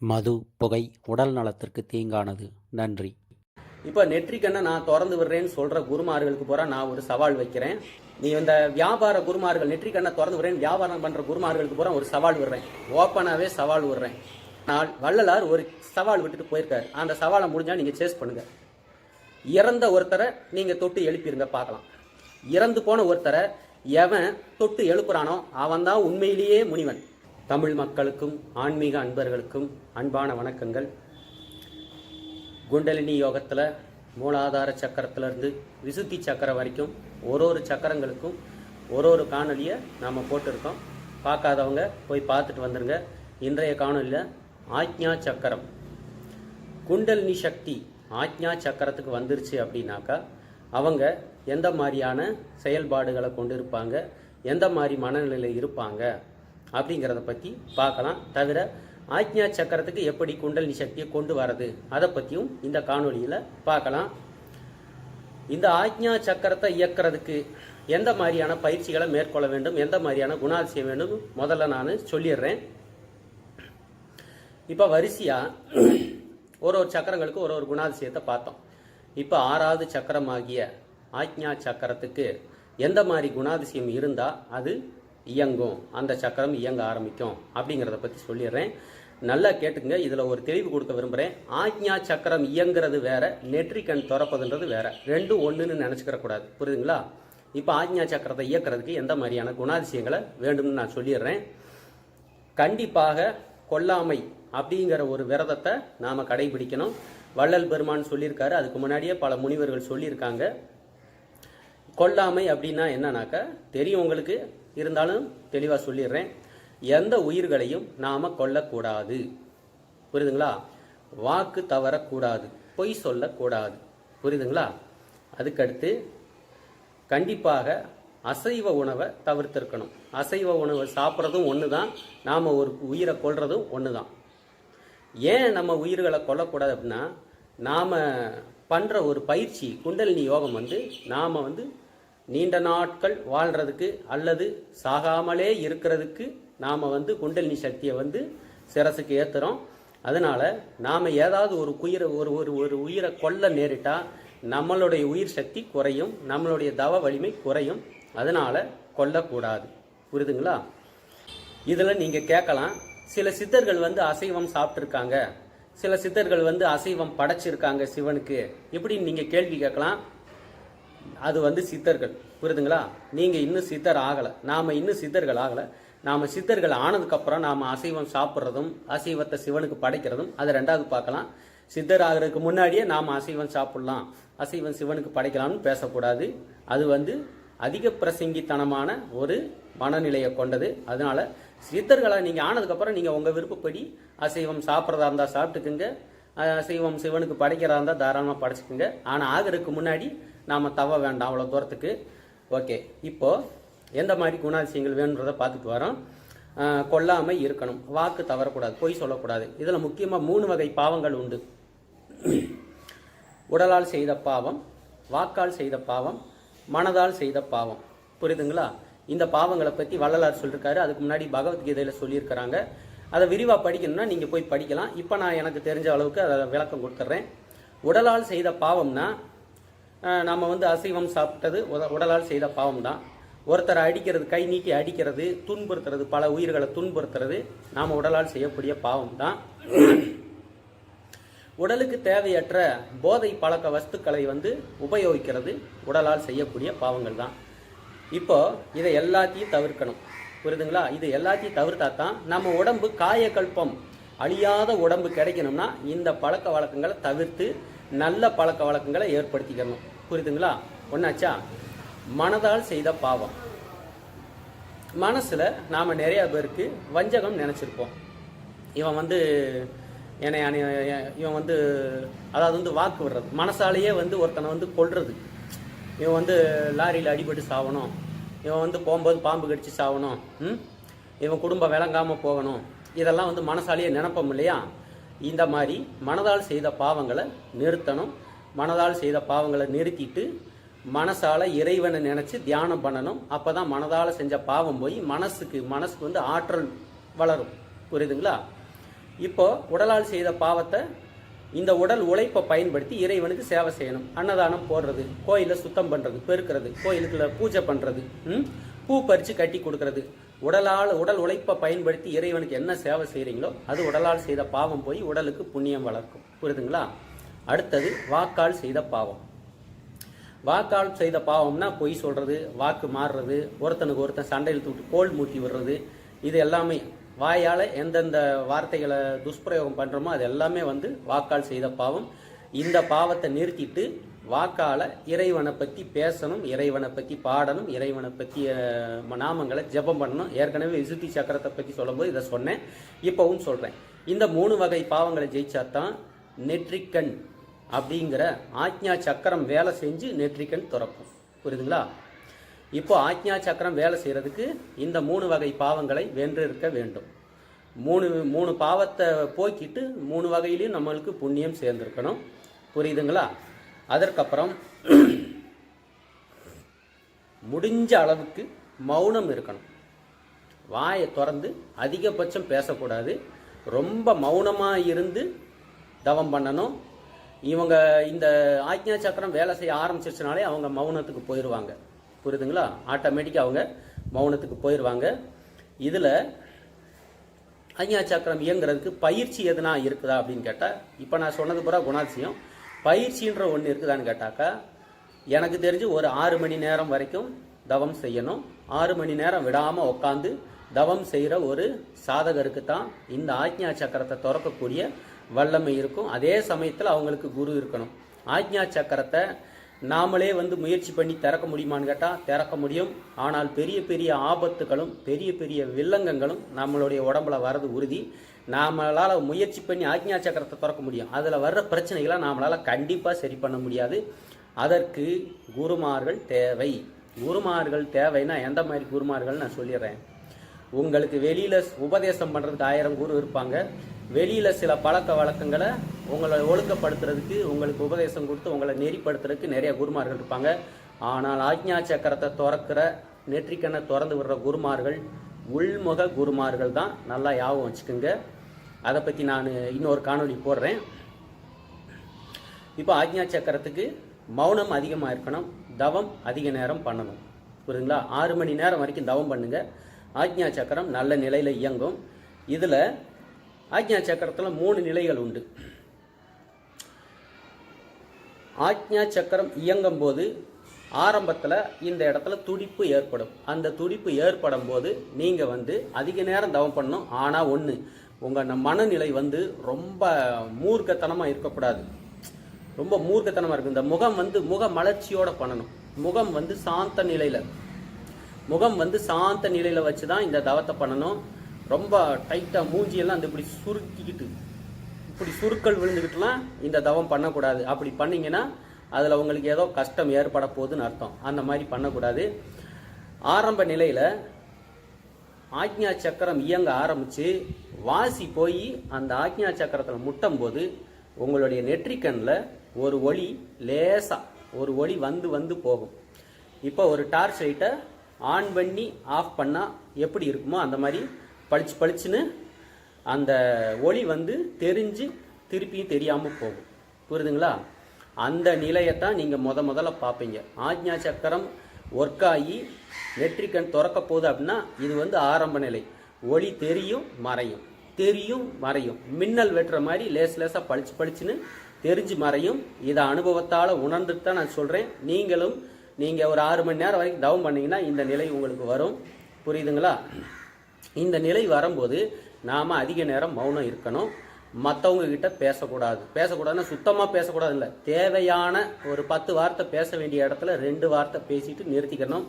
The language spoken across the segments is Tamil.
மது புகை உடல் நலத்திற்கு தீங்கானது. நன்றி. இப்போ நெற்றிக்கண்ணை நான் திறந்து விடுறேன்னு சொல்ற குருமார்களுக்கு பூரா நான் ஒரு சவால் வைக்கிறேன். நீ இந்த வியாபார குருமார்கள் நெற்றிக்கண்ணை திறந்து விடுறேன் வியாபாரம் பண்ற குருமார்களுக்கு பூரா ஒரு சவால் விடுறேன். ஓப்பனாவே சவால் விடுறேன். நான் வள்ளலார் ஒரு சவால் விட்டுட்டு போயிருக்காரு. அந்த சவாலை முடிஞ்சா நீங்க சேஸ் பண்ணுங்க. இறந்த ஒருத்தரை நீங்க தொட்டு எழுப்பிருங்க பார்க்கலாம். இறந்து போன ஒருத்தரை எவன் தொட்டு எழுப்புறானோ அவன் தான் உண்மையிலேயே முனிவன். தமிழ் மக்களுக்கும் ஆன்மீக அன்பர்களுக்கும் அன்பான வணக்கங்கள். குண்டலினி யோகத்தில் மூலாதார சக்கரத்திலிருந்து விசுத்தி சக்கரம் வரைக்கும் ஒரு ஒரு சக்கரங்களுக்கும் ஒரு ஒரு காணொலியை நாம் போட்டிருக்கோம். பார்க்காதவங்க போய் பார்த்துட்டு வந்துருங்க. இன்றைய காணொலியில் ஆக்ஞா சக்கரம். குண்டலினி சக்தி ஆக்ஞா சக்கரத்துக்கு வந்துருச்சு அப்படின்னாக்கா அவங்க எந்த மாதிரியான செயல்பாடுகளை கொண்டு இருப்பாங்க எந்த மாதிரி மனநிலையில் இருப்பாங்க அப்படிங்கிறத பற்றி பார்க்கலாம் தவிர ஆக்ஞா சக்கரத்துக்கு எப்படி குண்டலினி சக்தியை கொண்டு வரது அதை பற்றியும் இந்த காணொளியில் பார்க்கலாம். இந்த ஆக்ஞா சக்கரத்தை இயக்கிறதுக்கு எந்த மாதிரியான பயிற்சிகளை மேற்கொள்ள வேண்டும் எந்த மாதிரியான குணாதிசயம் வேண்டும் முதல்ல நான் சொல்லிடுறேன். இப்போ வரிசையாக ஒரு ஒரு சக்கரங்களுக்கு ஒரு ஒரு குணாதிசயத்தை பார்த்தோம். இப்போ ஆறாவது சக்கரமாகிய ஆக்ஞா சக்கரத்துக்கு எந்த மாதிரி குணாதிசயம் இருந்தால் அது இயங்கும் அந்த சக்கரம் இயங்க ஆரம்பிக்கும் அப்படிங்கிறத பற்றி சொல்லிடுறேன். நல்லா கேட்டுங்க இதில் ஒரு தெளிவு கொடுக்க விரும்புகிறேன் ஆக்ஞா சக்கரம் இயங்குறது வேற நெற்றிக்கண் திறப்பதுன்றது வேற. ரெண்டும் ஒன்றுன்னு நினச்சிக்கிற கூடாது. புரியுதுங்களா? இப்போ ஆக்ஞா சக்கரத்தை இயக்கிறதுக்கு எந்த மாதிரியான குணாதிசயங்களை வேண்டும்னு நான் சொல்லிடுறேன். கண்டிப்பாக கொல்லாமை அப்படிங்கிற ஒரு விரதத்தை நாம் கடைபிடிக்கணும். வள்ளல் பெருமான் சொல்லியிருக்காரு. அதுக்கு முன்னாடியே பல முனிவர்கள் சொல்லியிருக்காங்க. கொல்லாமை அப்படின்னா என்னன்னாக்கா தெரியும் உங்களுக்கு இருந்தாலும் தெளிவாக சொல்லிடுறேன். எந்த உயிர்களையும் நாம் கொல்லக்கூடாது. புரியுதுங்களா? வாக்கு தவறக்கூடாது. பொய் சொல்லக்கூடாது. புரியுதுங்களா? அதுக்கடுத்து கண்டிப்பாக அசைவ உணவை தவிர்த்திருக்கணும். அசைவ உணவை சாப்பிட்றதும் ஒன்று தான் நாம் ஒரு உயிரை கொல்றதும் ஒன்று தான் ஏன் நம்ம உயிர்களை கொல்லக்கூடாது அப்படின்னா நாம் பண்ணுற ஒரு பயிற்சி குண்டலினி யோகம் வந்து நாம் வந்து நீண்ட நாட்கள் வாழ்கிறதுக்கு அல்லது சாகாமலே இருக்கிறதுக்கு நாம் வந்து குண்டலினி சக்தியை வந்து சிரசுக்கு ஏற்றுறோம் அதனால் நாம் ஏதாவது ஒரு உயிரை ஒரு ஒரு ஒரு உயிரை கொல்ல நேரிட்டால் நம்மளுடைய உயிர் சக்தி குறையும் நம்மளுடைய தவ வலிமை குறையும். அதனால் கொல்லக்கூடாது. புரியுதுங்களா இதில் நீங்கள் கேட்கலாம் சில சித்தர்கள் வந்து அசைவம் சாப்பிட்ருக்காங்க சில சித்தர்கள் வந்து அசைவம் படைச்சிருக்காங்க சிவனுக்கு. இப்படின்னு நீங்கள் கேள்வி கேட்கலாம். அது வந்து சித்தர்கள். புரியுதுங்களா? நீங்கள் இன்னும் சித்தர் ஆகலை. நாம் இன்னும் சித்தர்கள் ஆகலை. நாம் சித்தர்கள் ஆனதுக்கப்புறம் நாம் அசைவம் சாப்பிட்றதும் அசைவத்தை சிவனுக்கு படைக்கிறதும் அதை ரெண்டாவது பார்க்கலாம். சித்தர் ஆகிறதுக்கு முன்னாடியே நாம் அசைவம் சாப்பிட்லாம். அசைவம் சிவனுக்கு படைக்கலாம்னு பேசக்கூடாது. அது வந்து அதிக பிரசங்கித்தனமான ஒரு மனநிலையை கொண்டது. அதனால சித்தர்களாக நீங்கள் ஆனதுக்கப்புறம் நீங்கள் உங்கள் விருப்பப்படி அசைவம் சாப்பிட்றதா இருந்தால் சாப்பிட்டுக்குங்க. அசைவம் சிவனுக்கு படைக்கிறதா இருந்தால் தாராளமாக படைச்சிக்குங்க. ஆனால் ஆகிறதுக்கு முன்னாடி நாம் தவ வேண்டாம் அவ்வளோ தூரத்துக்கு. ஓகே இப்போது எந்த மாதிரி குணாதிசயங்கள் வேணுன்றதை பார்த்துட்டு வரோம். கொல்லாமை இருக்கணும். வாக்கு தவறக்கூடாது பொய் சொல்லக்கூடாது. இதில் முக்கியமாக மூணு வகை பாவங்கள் உண்டு. உடலால் செய்த பாவம் வாக்கால் செய்த பாவம் மனதால் செய்த பாவம். புரியுதுங்களா? இந்த பாவங்களை பற்றி வள்ளலார் சொல்லியிருக்காரு அதுக்கு முன்னாடி பகவத்கீதையில் சொல்லியிருக்கிறாங்க. அதை விரிவாக படிக்கணும்னா நீங்கள் போய் படிக்கலாம். இப்போ நான் எனக்கு தெரிஞ்ச அளவுக்கு அதை விளக்கம் கொடுத்துட்றேன் உடலால் செய்த பாவம்னா நம்ம வந்து அசைவம் சாப்பிட்டது உடலால் செய்த பாவம் தான் ஒருத்தரை அடிக்கிறது கை நீட்டி அடிக்கிறது துன்புறுத்துறது பல உயிர்களை துன்புறுத்துறது நாம் உடலால் செய்யக்கூடிய பாவம் தான் உடலுக்கு தேவையற்ற போதை பழக்க வஸ்துக்களை வந்து உபயோகிக்கிறது உடலால் செய்யக்கூடிய பாவங்கள் தான் இப்போ இதை எல்லாத்தையும் தவிர்க்கணும். புரியுதுங்களா? இது எல்லாத்தையும் தவிர்த்தா தான் நம்ம உடம்பு காயக்கல்பம் அழியாத உடம்பு கிடைக்கணும்னா இந்த பழக்க வழக்கங்களை தவிர்த்து நல்ல பழக்க வழக்கங்களை ஏற்படுத்திக்கணும். புரியுதுங்களா? ஒன்னாச்சா மனதால் செய்த பாவம். மனசில் நாம் நிறைய பேருக்கு வஞ்சகம் நினச்சிருப்போம். இவன் வந்து என்னை அணி- இவன் வந்து அதாவது வந்து வாக்கு விடுறது. மனசாலேயே வந்து ஒருத்தனை வந்து கொள்வது இவன் வந்து லாரியில் அடிபட்டு சாகணும் இவன் வந்து போகும்போது பாம்பு கடிச்சு சாகணும் இவன் குடும்பம் விளங்காமல் போகணும். இதெல்லாம் வந்து மனசாலேயே நினப்போம் இல்லையா? இந்த மாதிரி மனதால் செய்த பாவங்களை நிறுத்தணும். மனதால் செய்த பாவங்களை நிறுத்திட்டு மனசால இறைவனை நினச்சி தியானம் பண்ணணும். அப்பதான் மனதால் செஞ்ச பாவம் போய் மனசுக்கு மனசுக்கு வந்து ஆற்றல் வளரும். புரியுதுங்களா? இப்போ உடலால் செய்த பாவத்தை இந்த உடல் உழைப்பை பயன்படுத்தி இறைவனுக்கு சேவை செய்யணும். அன்னதானம் போடுறது கோயிலை சுத்தம் பண்ணுறது பெருக்கிறது கோயிலுக்குள்ள பூஜை பண்ணுறது பூ பறித்து கட்டி கொடுக்கறது. உடலால் உடல் உழைப்பை பயன்படுத்தி இறைவனுக்கு என்ன சேவை செய்கிறீங்களோ அது உடலால் செய்த பாவம் போய் உடலுக்கு புண்ணியம் வளர்க்கும். புரியுதுங்களா? அடுத்தது வாக்கால் செய்த பாவம். வாக்கால் செய்த பாவம்னா பொய் சொல்றது வாக்கு மாறுறது ஒருத்தனுக்கு ஒருத்தன் சண்டையில் தூட்டு கோல் மூட்டி விடுறது இது எல்லாமே வாயால் எந்தெந்த வார்த்தைகளை துஷ்பிரயோகம் பண்ணுறோமோ அது எல்லாமே வந்து வாக்கால் செய்த பாவம். இந்த பாவத்தை நிறுத்திட்டு வாக்கால் இறைவனை பற்றி பேசணும் இறைவனை பற்றி பாடணும் இறைவனை பற்றி நாமங்களை ஜெபம் பண்ணணும். ஏற்கனவே விசுத்தி சக்கரத்தை பற்றி சொல்லும்போது இதை சொன்னேன் இப்போவும் சொல்கிறேன் இந்த மூணு வகை பாவங்களை ஜெயிச்சாதான் நெற்றிக்கண் அப்படிங்கிற ஆக்ஞா சக்கரம் வேலை செஞ்சு நெற்றிக்கண் திறக்கும். புரியுதுங்களா? இப்போ ஆக்ஞா சக்கரம் வேலை செய்கிறதுக்கு இந்த மூணு வகை பாவங்களை வென்றிருக்க வேண்டும். மூணு மூணு பாவத்தை போக்கிட்டு மூணு வகையிலையும் நம்மளுக்கு புண்ணியம் சேர்ந்துருக்கணும். புரியுதுங்களா? அதற்கப்புறம் முடிஞ்ச அளவுக்கு மௌனம் இருக்கணும். வாயை திறந்து அதிகபட்சம் பேசக்கூடாது. ரொம்ப மௌனமாக இருந்து தவம் பண்ணணும். இவங்க இந்த ஆக்ஞா சக்கரம் வேலை செய்ய ஆரம்பிச்சிருச்சுனாலே அவங்க மௌனத்துக்கு போயிடுவாங்க புரியுதுங்களா? ஆட்டோமேட்டிக்காக அவங்க மௌனத்துக்கு போயிடுவாங்க இதில் ஆக்ஞா சக்கரம் இயங்குறதுக்கு பயிற்சி எதுனா இருக்குதா அப்படின்னு கேட்டால் இப்போ நான் சொன்னது பூரா குணாதிசயம். பயிற்சின்ற ஒன்று இருக்குதான்னு கேட்டாக்கா எனக்கு தெரிஞ்சு ஒரு ஆறு மணி நேரம் வரைக்கும் தவம் செய்யணும். ஆறு மணி நேரம் விடாமல் உட்காந்து தவம் செய்கிற ஒரு சாதகருக்கு தான் இந்த ஆக்ஞா சக்கரத்தை திறக்கக்கூடிய வல்லமை இருக்கும். அதே சமயத்தில் அவங்களுக்கு குரு இருக்கணும். ஆக்ஞா சக்கரத்தை நாமளே வந்து முயற்சி பண்ணி திறக்க முடியுமான்னு கேட்டால் திறக்க முடியும். ஆனால் பெரிய பெரிய ஆபத்துகளும் பெரிய பெரிய வில்லங்கங்களும் நம்மளுடைய உடம்புல வர்றது உறுதி. நாமளால் முயற்சி பண்ணி ஆக்ஞா சக்கரத்தை திறக்க முடியும். அதில் வர்ற பிரச்சனைகளை நாமளால் கண்டிப்பாக சரி பண்ண முடியாது. அதற்கு குருமார்கள் தேவை. குருமார்கள் தேவைன்னா எந்த மாதிரி குருமார்கள் நான் சொல்லிடுறேன். உங்களுக்கு வெளியில் உபதேசம் பண்ணுறதுக்கு ஆயிரம் குரு இருப்பாங்க. வெளியில் சில பழக்க வழக்கங்களை உங்களை ஒழுங்கப்படுத்துறதுக்கு உங்களுக்கு உபதேசம் கொடுத்து உங்களை நெறிப்படுத்துறதுக்கு நிறைய குருமார்கள் இருப்பாங்க. ஆனால் ஆக்ஞா சக்கரத்தை திறக்கிற நெற்றிக்கண்ணை திறந்து விடுற குருமார்கள் உள்முக குருமார்கள் தான் நல்லா ஞாபகம் வச்சுக்கோங்க. அதை பற்றி நான் இன்னொரு காணொளி போடுறேன். இப்போ ஆக்ஞா சக்கரத்துக்கு மௌனம் அதிகமாக இருக்கணும் தவம் அதிக நேரம் பண்ணணும். புரியுதுங்களா? ஆறு மணி நேரம் வரைக்கும் தவம் பண்ணுங்கள் ஆக்ஞா சக்கரம் நல்ல நிலையில் இயங்கும். இதில் ஆக்ஞா சக்கரத்தில் மூணு நிலைகள் உண்டு. ஆக்ஞா சக்கரம் இயங்கும் போது ஆரம்பத்தில் இந்த இடத்துல துடிப்பு ஏற்படும். அந்த துடிப்பு ஏற்படும் போது நீங்கள் வந்து அதிக நேரம் தவம் பண்ணணும். ஆனால் ஒன்று உங்கள் மனநிலை வந்து ரொம்ப மூர்க்கத்தனமாக இருக்கக்கூடாது. ரொம்ப மூர்க்கத்தனமாக இருக்கும் இந்த முகம் வந்து முக மலர்ச்சியோடு பண்ணணும். முகம் வந்து சாந்த நிலையில் முகம் வந்து சாந்த நிலையில் வச்சு தான் இந்த தவத்தை பண்ணணும். ரொம்ப டைட்டாக மூஞ்சியெல்லாம் அந்த இப்படி சுருக்கிக்கிட்டு இப்படி சுருக்கள் விழுந்துக்கிட்டுலாம் இந்த தவம் பண்ணக்கூடாது. அப்படி பண்ணிங்கன்னா அதில் உங்களுக்கு ஏதோ கஷ்டம் ஏற்பட போகுதுன்னு அர்த்தம். அந்த மாதிரி பண்ணக்கூடாது. ஆரம்ப நிலையில் ஆக்ஞா சக்கரம் இயங்க ஆரம்பித்து வாசி போய் அந்த ஆக்ஞா சக்கரத்தில் முட்டும் போது உங்களுடைய நெற்றிக்கண்ணில் ஒரு ஒளி லேசாக ஒரு ஒளி வந்து வந்து போகும். இப்போ ஒரு டார்ச் லைட்டை ஆன் பண்ணி ஆஃப் பண்ணால் எப்படி இருக்குமோ அந்த மாதிரி பளிச்சு பளிச்சுன்னு அந்த ஒளி வந்து தெரிஞ்சு திருப்பியும் தெரியாமல் போகும். புரியுதுங்களா அந்த நிலையத்தான் நீங்கள் முத முதல்ல பார்ப்பீங்க ஆக்ஞா சக்கரம் ஒர்க் ஆகி நெற்றிக்கண் திறக்க போகுது அப்படின்னா இது வந்து ஆரம்ப நிலை. ஒளி தெரியும் மறையும். தெரியும் மறையும். மின்னல் வெட்டுற மாதிரி லேஸ் லேசாக பளிச்சு பளிச்சுன்னு தெரிஞ்சு மறையும். இதை அனுபவத்தால் உணர்ந்துட்டு தான் நான் சொல்கிறேன் நீங்களும் நீங்கள் ஒரு ஆறு மணி நேரம் வரைக்கும் தவம் பண்ணிங்கன்னா இந்த நிலை உங்களுக்கு வரும். புரியுதுங்களா? இந்த நிலை வரும்போது நாம் அதிக நேரம் மௌனம் இருக்கணும். மற்றவங்க கிட்ட பேசக்கூடாது. பேசக்கூடாதுன்னா சுத்தமாக பேசக்கூடாது இல்லை தேவையான ஒரு பத்து வார்த்தை பேச வேண்டிய இடத்துல ரெண்டு வார்த்தை பேசிட்டு நிறுத்திக்கணும்.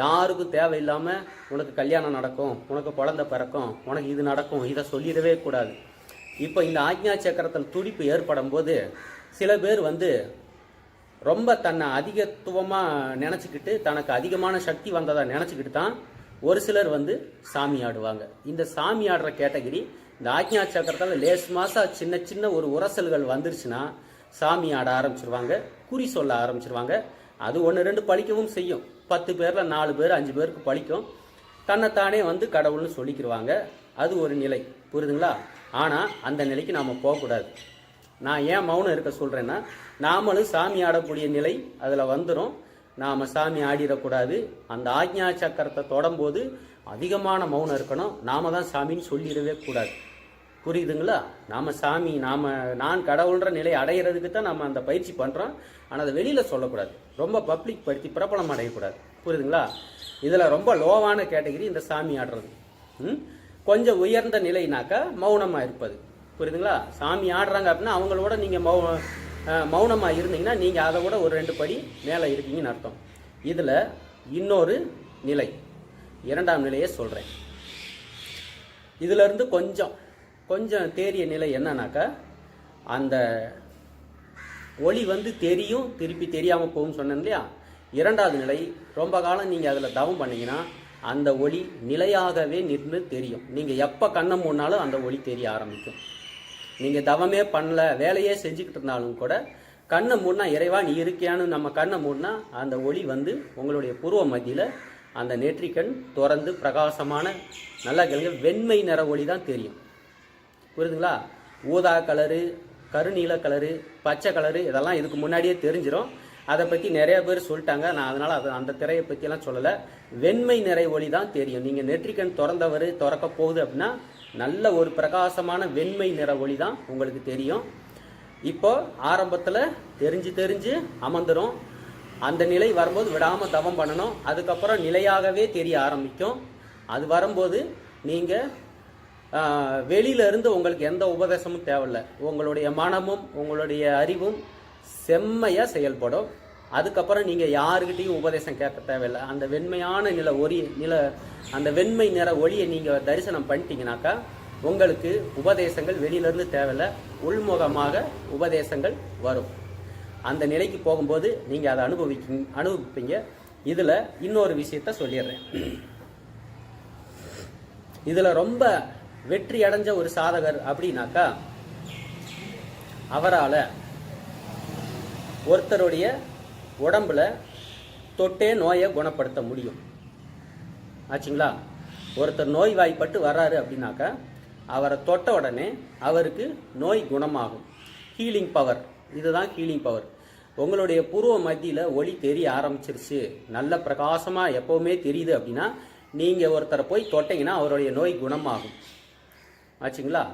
யாருக்கும் தேவையில்லாமல் உனக்கு கல்யாணம் நடக்கும் உனக்கு குழந்த பிறக்கும் உனக்கு இது நடக்கும் இதை சொல்லிடவே கூடாது. இப்போ இந்த ஆக்ஞா சக்கரத்தில் துடிப்பு ஏற்படும் போது சில பேர் வந்து ரொம்ப தன்னை அதிகத்துவமாக நினச்சிக்கிட்டு தனக்கு அதிகமான சக்தி வந்ததாக நினச்சிக்கிட்டு தான் ஒரு சிலர் வந்து சாமி ஆடுவாங்க. இந்த சாமி ஆடுற கேட்டகிரி இந்த ஆக்ஞா சக்கரத்தால் லேஸ் மாதம் சின்ன சின்ன ஒரு உரசல்கள் வந்துருச்சுன்னா சாமி ஆட ஆரம்பிச்சிருவாங்க குறி சொல்ல ஆரம்பிச்சிருவாங்க. அது ஒன்று ரெண்டு பழிக்கவும் செய்யும். பத்து பேரில் நாலு பேர் அஞ்சு பேருக்கு பழிக்கும். தன்னைத்தானே வந்து கடவுள்னு சொல்லிக்கிருவாங்க. அது ஒரு நிலை. புரியுதுங்களா? ஆனால் அந்த நிலைக்கு நாம் போகக்கூடாது. நான் ஏன் மௌனம் இருக்க சொல்கிறேன்னா நாமளும் சாமி ஆடக்கூடிய நிலை அதில் வந்துடும் நாம் சாமி ஆடிடக்கூடாது. அந்த ஆக்ஞா சக்கரத்தை தொடும்போது அதிகமான மௌனம் இருக்கணும். நாம தான் சாமின்னு சொல்லிடவே கூடாது. புரியுதுங்களா? நாம சாமி நாம நான் கடவுள்ன்ற நிலை அடையிறதுக்கு தான் நம்ம அந்த பயிற்சி பண்ணுறோம் ஆனால் அதை வெளியில் சொல்லக்கூடாது. ரொம்ப பப்ளிக் படுத்தி பிரபலம் அடையக்கூடாது. புரியுதுங்களா? இதில் ரொம்ப லோவான கேட்டகரி இந்த சாமி ஆடுறது. ம்? கொஞ்சம் உயர்ந்த நிலைனாக்கா மௌனமாக இருப்பது. புரியுதுங்களா? சாமி ஆடுறாங்க அப்படின்னா அவங்களோட நீங்கள் மௌ மௌனமாக இருந்தீங்கன்னா நீங்கள் அதை விட ஒரு ரெண்டு படி மேலே இருக்கீங்கன்னு அர்த்தம். இதில் இன்னொரு நிலை. இரண்டாம் நிலையை சொல்கிறேன் இதிலிருந்து கொஞ்சம் கொஞ்சம் தேறிய நிலை என்னன்னாக்கா அந்த ஒளி வந்து தெரியும் திருப்பி தெரியாமல் போகும்னு சொன்னேன் இல்லையா? இரண்டாவது நிலை ரொம்ப காலம் நீங்கள் அதில் தவம் பண்ணீங்கன்னா அந்த ஒளி நிலையாகவே நின்று தெரியும். நீங்கள் எப்போ கண்ணை மூடினாலும் அந்த ஒளி தெரிய ஆரம்பிக்கும். நீங்கள் தவமே பண்ணல வேலையே செஞ்சுக்கிட்டு இருந்தாலும் கூட கண்ணை மூடினா இறைவா நீ இருக்கியான்னு நம்ம கண்ணை மூடினா அந்த ஒளி வந்து உங்களுடைய பூர்வ மத்தியில் அந்த நெற்றிக்கண் திறந்து பிரகாசமான நல்லா கேளுங்க வெண்மை நிற ஒளி தான் தெரியும். புரியுதுங்களா? ஊதா கலரு கருநீல கலரு பச்சை கலரு இதெல்லாம் இதுக்கு முன்னாடியே தெரிஞ்சிடும் அதை பற்றி நிறைய பேர் சொல்லிட்டாங்க. நான் அதனால் அது அந்த திரையை பற்றியெல்லாம் சொல்லலை. வெண்மை நிறை ஒளி தான் தெரியும். நீங்கள் நெற்றிக்கண் திறந்தவர் திறக்க போகுது அப்படின்னா நல்ல ஒரு பிரகாசமான வெண்மை நிற ஒளி தான் உங்களுக்கு தெரியும். இப்போ ஆரம்பத்தில் தெரிஞ்சு தெரிஞ்சு அமர்ந்துடும் அந்த நிலை வரும்போது விடாமல் தவம் பண்ணணும். அதுக்கப்புறம் நிலையாகவே தெரிய ஆரம்பிக்கும். அது வரும்போது நீங்கள் வெளியில இருந்து உங்களுக்கு எந்த உபதேசமும் தேவையில்லை. உங்களுடைய மனமும் உங்களுடைய அறிவும் செம்மையாக செயல்படும். அதுக்கப்புறம் நீங்கள் யாருக்கிட்டையும் உபதேசம் கேட்க தேவையில்லை. அந்த வெண்மையான நில ஒரி நில அந்த வெண்மை நிற ஒளியை நீங்கள் தரிசனம் பண்ணிட்டீங்கனாக்கா உங்களுக்கு உபதேசங்கள் வெளியிலேருந்து தேவையில்லை. தேவையில்ல உள்முகமாக உபதேசங்கள் வரும். அந்த நிலைக்கு போகும்போது நீங்கள் அதை அனுபவிக்க அனுபவிப்பீங்க. இதில் இன்னொரு விஷயத்த சொல்லிடுறேன். இதில் ரொம்ப வெற்றி அடைஞ்ச ஒரு சாதகர் அப்படின்னாக்கா அவரால் ஒருத்தருடைய உடம்புல தொட்டே நோயை குணப்படுத்த முடியும். ஆச்சுங்களா? ஒருத்தர் நோய்வாய்ப்பட்டு வர்றாரு அப்படின்னாக்கா அவரை தொட்ட உடனே அவருக்கு நோய் குணமாகும். ஹீலிங் பவர் இதுதான் ஹீலிங் பவர் உங்களுடைய பூர்வ மத்தியில் ஒளி தெரிய ஆரம்பிச்சிருச்சு. நல்ல பிரகாசமாக எப்போவுமே தெரியுது அப்படின்னா நீங்கள் ஒருத்தரை போய் தொட்டிங்கன்னா அவருடைய நோய் குணமாகும். ஆச்சுங்களா?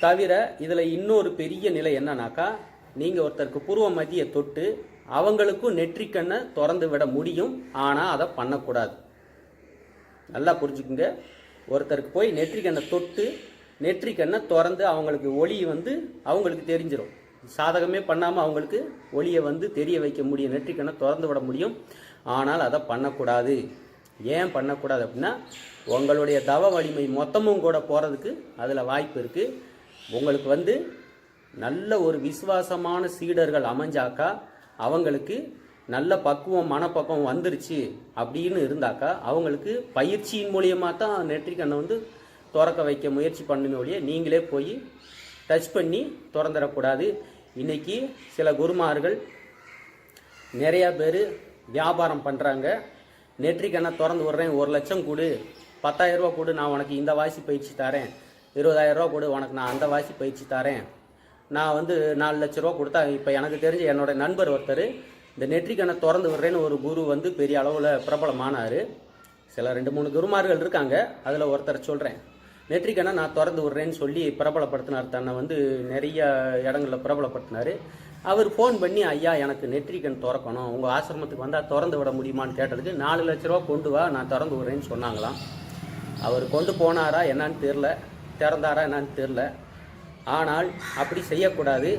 தவிர இதில் இன்னொரு பெரிய நிலை என்னன்னாக்கா நீங்கள் ஒருத்தருக்கு பூர்வ மதியை தொட்டு அவங்களுக்கும் நெற்றிக்கண்ணை திறந்து விட முடியும். ஆனால் அதை பண்ணக்கூடாது. நல்லா புரிஞ்சுக்குங்க. ஒருத்தருக்கு போய் நெற்றிக்கண்ணை தொட்டு நெற்றிக்கண்ணை திறந்து அவங்களுக்கு ஒளி வந்து அவங்களுக்கு தெரிஞ்சிடும் சாதகமே பண்ணாமல் அவங்களுக்கு ஒளியை வந்து தெரிய வைக்க முடியும் நெற்றிக்கண்ணை திறந்து விட முடியும். ஆனால் அதை பண்ணக்கூடாது. ஏன் பண்ணக்கூடாது அப்படின்னா உங்களுடைய தவ வலிமை மொத்தமும் கூட போகிறதுக்கு அதில் வாய்ப்பு இருக்குது உங்களுக்கு வந்து நல்ல ஒரு விசுவாசமான சீடர்கள் அமைஞ்சாக்கா அவங்களுக்கு நல்ல பக்குவம் மனப்பக்குவம் வந்துருச்சு அப்படின்னு இருந்தாக்கா அவங்களுக்கு பயிற்சியின் மூலியமாக தான் நெற்றிக்கண்ணை வந்து திறக்க வைக்க முயற்சி பண்ணுமே ஒழிய நீங்களே போய் டச் பண்ணி திறந்துடக்கூடாது. இன்றைக்கி சில குருமார்கள் நிறையா பேர் வியாபாரம் பண்ணுறாங்க நெற்றிக்கண்ணை திறந்து விட்றேன் ஒரு லட்சம் கொடு பத்தாயிரரூபா கொடு நான் உனக்கு இந்த வாசி பயிற்சி தரேன். இருபதாயிரரூபா கொடு உனக்கு நான் அந்த வாசி பயிற்சி தரேன். நான் வந்து நாலு லட்ச ரூபா கொடுத்தா இப்போ எனக்கு தெரிஞ்ச என்னோட நண்பர் ஒருத்தர் இந்த நெற்றிக்கண்ணை திறந்து விடுறேன்னு ஒரு குரு வந்து பெரிய அளவில் பிரபலமானார். சில ரெண்டு மூணு குருமார்கள் இருக்காங்க. அதில் ஒருத்தர் சொல்கிறேன் நெற்றிக்கண்ணை நான் திறந்து விடுறேன்னு சொல்லி பிரபலப்படுத்தினார். தன்னை வந்து நிறைய இடங்களில் பிரபலப்படுத்தினார். அவர் ஃபோன் பண்ணி ஐயா எனக்கு நெற்றிக்கண் திறக்கணும். உங்கள் ஆசிரமத்துக்கு வந்தால் திறந்து விட முடியுமான்னு கேட்டதுக்கு நாலு லட்ச ரூபா கொண்டு வா நான் திறந்து விடுறேன்னு சொன்னாங்களாம். அவர் கொண்டு போனாரா என்னன்னு தெரில திறந்தாரா என்னான்னு தெரில ஆனால் அப்படி செய்யக்கூடாது.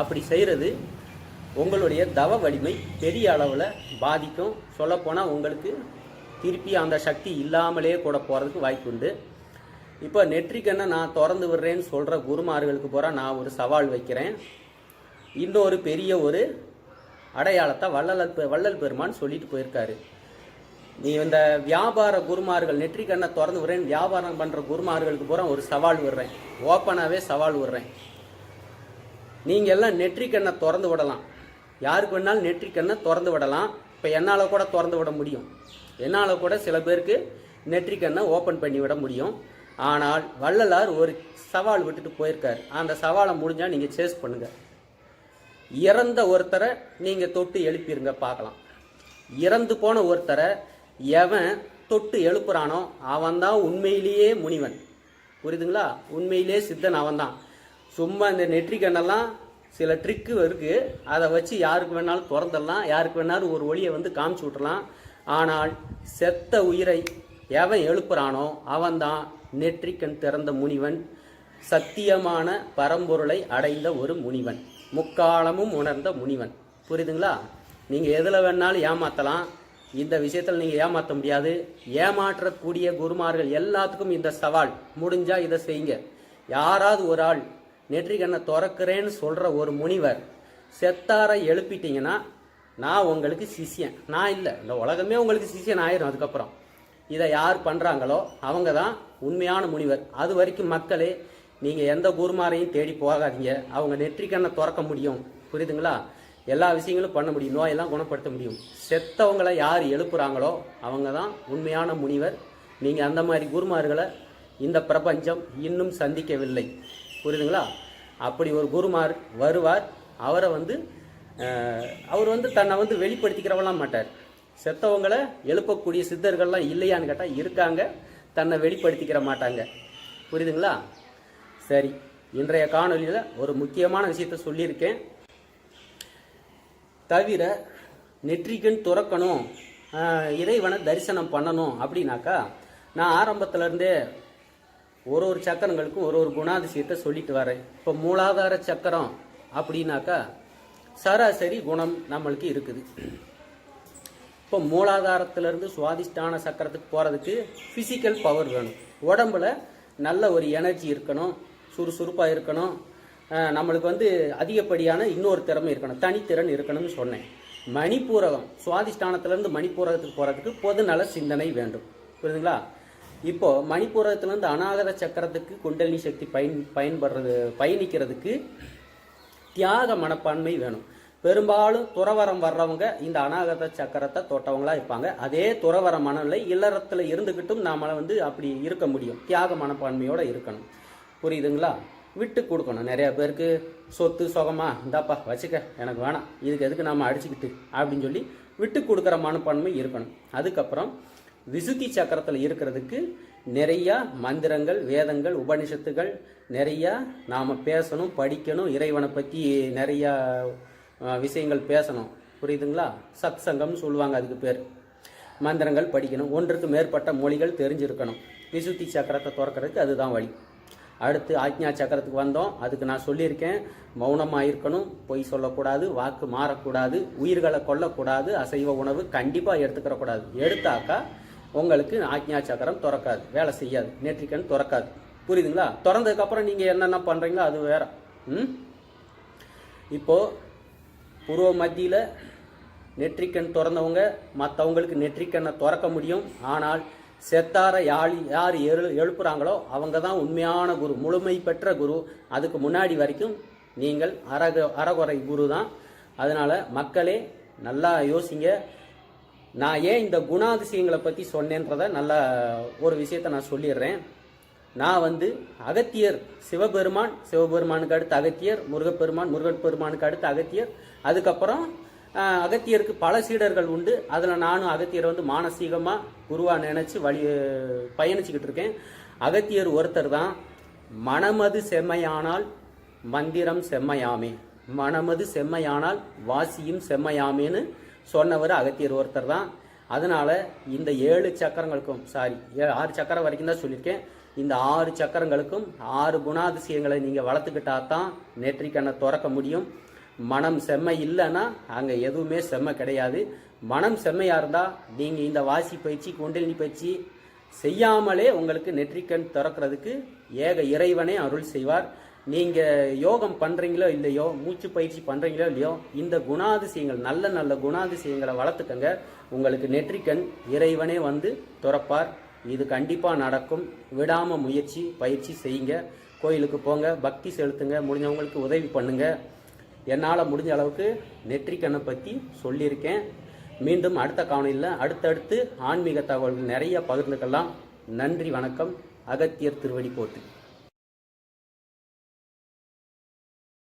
அப்படி செய்கிறது உங்களுடைய தவ வலிமை பெரிய அளவில் பாதிக்கும். சொல்லப்போனால் உங்களுக்கு திருப்பி அந்த சக்தி இல்லாமலே கூட போகிறதுக்கு வாய்ப்பு உண்டு. இப்போ நெற்றிக்கண்ணை நான் திறந்து விடுறேன்னு சொல்கிற குருமார்களுக்கு பூரா நான் ஒரு சவால் வைக்கிறேன். இன்னொரு பெரிய ஒரு அடையாளத்தை வள்ளல் பெ- வள்ளல் பெருமான் சொல்லிட்டு போயிருக்காரு. நீ இந்த வியாபார குருமார்கள் நெற்றிக்கண்ணை திறந்து விடுறேன் வியாபாரம் பண்ணுற குருமார்களுக்கு பூரா ஒரு சவால் விடுறேன். ஓப்பனாகவே சவால் விடுறேன். நீங்கள் எல்லாம் நெற்றிக்கண்ணை திறந்து விடலாம்? யாருக்கு வேணாலும் நெற்றிக்கண்ணை திறந்து விடலாம். இப்போ என்னால் கூட திறந்து விட முடியும். என்னால் கூட சில பேருக்கு நெற்றிக்கண்ணை ஓப்பன் பண்ணி விட முடியும். ஆனால் வள்ளலார் ஒரு சவால் விட்டுட்டு போயிருக்கார். அந்த சவாலை முடிஞ்சால் நீங்கள் சேஸ் பண்ணுங்கள் இறந்த ஒருத்தரை நீங்கள் தொட்டு எழுப்பிருங்க பார்க்கலாம். இறந்து போன ஒருத்தரை எவன் தொட்டு எழுப்புறானோ அவன்தான் உண்மையிலேயே முனிவன். புரியுதுங்களா? உண்மையிலேயே சித்தன் அவன்தான். சும்மா இந்த நெற்றிக்கண்ணெல்லாம் சில ட்ரிக்கு இருக்குது அதை வச்சு யாருக்கு வேணாலும் திறந்துடலாம் யாருக்கு வேணாலும் ஒரு ஒளியை வந்து காமிச்சு விட்றலாம் ஆனால் செத்த உயிரை எவன் எழுப்புறானோ அவன்தான் நெற்றிக்கண் திறந்த முனிவன். சத்தியமான பரம்பொருளை அடைந்த ஒரு முனிவன். முக்காலமும் உணர்ந்த முனிவன். புரியுதுங்களா? நீங்கள் எதில் வேணாலும் ஏமாற்றலாம் இந்த விஷயத்தில் நீங்கள் ஏமாற்ற முடியாது. ஏமாற்றக்கூடிய குருமார்கள் எல்லாத்துக்கும் இந்த சவால். முடிஞ்சால் இதை செய்யுங்க. யாராவது ஒரு ஆள் நெற்றிக்கண்ணை திறக்கிறேன்னு சொல்கிற ஒரு முனிவர் செத்தாரை எழுப்பிட்டீங்கன்னா நான் உங்களுக்கு சிஷ்யன். நான் இல்லை. இந்த உலகமே உங்களுக்கு சிஷ்யன் ஆயிரும் அதுக்கப்புறம். இதை யார் பண்ணுறாங்களோ அவங்க தான் உண்மையான முனிவர். அது வரைக்கும் மக்களே நீங்கள் எந்த குருமாரையும் தேடி போகாதீங்க. அவங்க நெற்றிக்கண்ணை திறக்க முடியும். புரியுதுங்களா? எல்லா விஷயங்களும் பண்ண முடியும். நோயெல்லாம் குணப்படுத்த முடியும். செத்தவங்களை யார் எழுப்புறாங்களோ அவங்க தான் உண்மையான முனிவர். நீங்கள் அந்த மாதிரி குருமார்களை இந்த பிரபஞ்சம் இன்னும் சந்திக்கவில்லை. புரியுதுங்களா? அப்படி ஒரு குருமார் வருவார். அவரை வந்து அவர் வந்து தன்னை வந்து வெளிப்படுத்திக்கிறவெல்லாம் மாட்டார். செத்தவங்களை எழுப்பக்கூடிய சித்தர்கள்லாம் இல்லையான்னு கேட்டால் இருக்காங்க. தன்னை வெளிப்படுத்திக்கிற மாட்டாங்க. புரியுதுங்களா? சரி. இன்றைய காணொலியில் ஒரு முக்கியமான விஷயத்த சொல்லியிருக்கேன். தவிர நெற்றிக்கண் துறக்கணும் இறைவனை தரிசனம் பண்ணணும் அப்படின்னாக்கா நான் ஆரம்பத்துலேருந்தே ஒரு ஒரு சக்கரங்களுக்கும் ஒரு ஒரு குணாதிசயத்தை சொல்லிட்டு வரேன் இப்போ மூலாதார சக்கரம் அப்படின்னாக்கா சராசரி குணம் நம்மளுக்கு இருக்குது. இப்போ மூலாதாரத்திலேருந்து சுவாதிஷ்டான சக்கரத்துக்கு போகிறதுக்கு ஃபிசிக்கல் பவர் வேணும். உடம்புல நல்ல ஒரு எனர்ஜி இருக்கணும் சுறுசுறுப்பாக இருக்கணும். நம்மளுக்கு வந்து அதிகப்படியான இன்னொரு திறமை இருக்கணும் தனித்திறன் இருக்கணும்னு சொன்னேன். மணிப்பூரகம் சுவாதிஷ்டானத்திலேருந்து மணிப்பூரகத்துக்கு போகிறதுக்கு பொதுநல சிந்தனை வேண்டும். புரியுதுங்களா? இப்போ மணிப்பூரத்துலேருந்து அநாகத சக்கரத்துக்கு குண்டலினி சக்தி பயன் பயன்படுறது பயணிக்கிறதுக்கு தியாக மனப்பான்மை வேணும். பெரும்பாலும் துறவரம் வர்றவங்க இந்த அநாகத சக்கரத்தை தொட்டவங்களா இருப்பாங்க. அதே துறவர மனநிலை இல்லறத்துல இருந்துகிட்டும் நாம வந்து அப்படி இருக்க முடியும். தியாக மனப்பான்மையோட இருக்கணும். புரியுதுங்களா? விட்டு கொடுக்கணும். நிறைய பேருக்கு சொத்து சுகமா இந்தாப்பா வச்சுக்க எனக்கு வேணாம். இதுக்கு எதுக்கு நாம அடிச்சுக்கிட்டு? அப்படின்னு சொல்லி விட்டு கொடுக்குற மனப்பான்மை இருக்கணும். அதுக்கப்புறம் விசுத்தி சக்கரத்தில் இருக்கிறதுக்கு நிறையா மந்திரங்கள் வேதங்கள் உபனிஷத்துகள் நிறையா நாம் பேசணும் படிக்கணும் இறைவனை பற்றி நிறையா விஷயங்கள் பேசணும். புரியுதுங்களா? சத் சங்கம்னு சொல்லுவாங்க அதுக்கு பேர். மந்திரங்கள் படிக்கணும். ஒன்றுக்கு மேற்பட்ட மொழிகள் தெரிஞ்சிருக்கணும். விசுத்தி சக்கரத்தை திறக்கிறதுக்கு அதுதான் வழி. அடுத்து ஆக்ஞா சக்கரத்துக்கு வந்தோம். அதுக்கு நான் சொல்லியிருக்கேன். மௌனமாக இருக்கணும் பொய் சொல்லக்கூடாது. வாக்கு மாறக்கூடாது. உயிர்களை கொல்லக்கூடாது. அசைவ உணவு கண்டிப்பாக எடுத்துக்கிறக்கூடாது. எடுத்தாக்கா உங்களுக்கு ஆக்ஞா சக்கரம் திறக்காது. வேலை செய்யாது. நெற்றிக்கண் திறக்காது. புரியுதுங்களா? திறந்ததுக்கப்புறம் நீங்கள் என்னென்ன பண்ணுறீங்களோ அது வேற. ம்? இப்போது பூர்வ மத்தியில் நெற்றிக்கண் திறந்தவங்க மற்றவங்களுக்கு நெற்றிக்கண்ணை திறக்க முடியும்? ஆனால் செத்தார யாழ் யார் எழு எழுப்புறாங்களோ அவங்க தான் உண்மையான குரு முழுமை பெற்ற குரு. அதுக்கு முன்னாடி வரைக்கும் நீங்கள் அரக அறகுறை குரு தான் அதனால் மக்களே நல்லா யோசிங்க. நான் ஏன் இந்த குணாதிசயங்களை பற்றி சொன்னேன்றத நல்லா ஒரு விஷயத்த நான் சொல்லிடுறேன். நான் வந்து அகத்தியர் சிவபெருமான் சிவபெருமானுக்கு அடுத்து அகத்தியர் முருகப்பெருமான் முருகன் பெருமானுக்கு அடுத்து அகத்தியர். அதுக்கப்புறம் அகத்தியருக்கு பல சீடர்கள் உண்டு. அதில் நானும் அகத்தியரை வந்து மானசீகமாக குருவாக நினச்சி வழி பயணிச்சுக்கிட்டு இருக்கேன். அகத்தியர் ஒருத்தர் தான் மனமது செம்மையானால் மந்திரம் செம்மையாமே. மனமது செம்மையானால் வாசியும் செம்மையாமேன்னு சொன்னவர் அகத்தியர் ஒருத்தர் தான். அதனால் இந்த ஏழு சக்கரங்களுக்கும் சாரி ஆறு சக்கரம் வரைக்கும் தான் சொல்லியிருக்கேன். இந்த ஆறு சக்கரங்களுக்கும் ஆறு குணாதிசயங்களை நீங்கள் வளர்த்துக்கிட்டா தான் நெற்றிக்கண்ணை திறக்க முடியும். மனம் செம்மை இல்லைன்னா அங்கே எதுவுமே செம்மை கிடையாது. மனம் செம்மையாக இருந்தால் நீங்கள் இந்த வாசி பயிற்சி குண்டலினி பயிற்சி செய்யாமலே உங்களுக்கு நெற்றிக்கண் திறக்கிறதுக்கு ஏக இறைவனே அருள் செய்வார். நீங்கள் யோகம் பண்ணுறீங்களோ இல்லையோ மூச்சு பயிற்சி பண்ணுறீங்களோ இல்லையோ இந்த குணாதிசயங்கள் நல்ல நல்ல குணாதிசயங்களை வளர்த்துக்கங்க. உங்களுக்கு நெற்றிக்கண் இறைவனே வந்து துறப்பார். இது கண்டிப்பாக நடக்கும். விடாமல் முயற்சி பயிற்சி செய்யுங்க. கோயிலுக்கு போங்க பக்தி செலுத்துங்க முடிஞ்சவங்களுக்கு உதவி பண்ணுங்க. என்னால் முடிஞ்ச அளவுக்கு நெற்றிக்கண்ணை பற்றி சொல்லியிருக்கேன். மீண்டும் அடுத்த காணொலியில் அடுத்தடுத்து ஆன்மீக தகவல்கள் நிறைய பகிர்ந்துக்கலாம். நன்றி வணக்கம். அகத்தியர் திருவடி போட்டு